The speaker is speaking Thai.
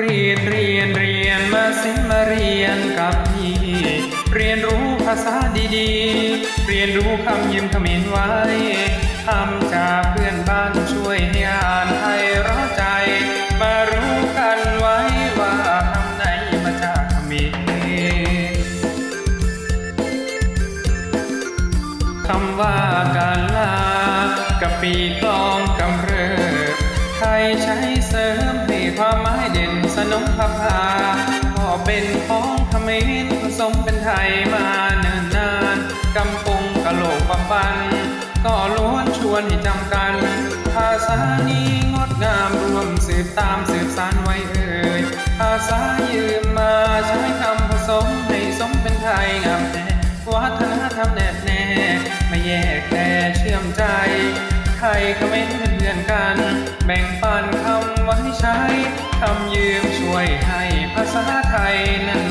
เรียนเรียนเรียนมาสิมาเรียนกับพี่ เรียนรู้ภาษาดีๆ เรียนรู้คำยืมคำเห็นไว้ทำจากเพื่อนบ้านช่วยให้อ่านให้ร้อใจ มารู้กันไว้ว่าคำไหนมาจากคำเขมรคำว่าการลากะปีกลองกำเริบไทยใช้เสริมให้ความหมายเด่ นสนมพาพาพ่อเป็นของขมรผสมเป็นไทยมาเนิ่นนานกำปงกะโหลกปัปัน ก็ล้วนชวนให้จำกัน ภาษานี้งดงามรวมสืบตามสืบสานไว้เอ่ย ภาษายืมมาใช้คำผสมให้สมเป็นไทยงามแท้วัฒนธรรมแน่แน่ไม่แยกแต่เชื่อมใจไทยเขมรเป็นเพื่อนกัน แบ่งปันคำไว้ใช้คำยืม วยให้ภาษาไทยนั้น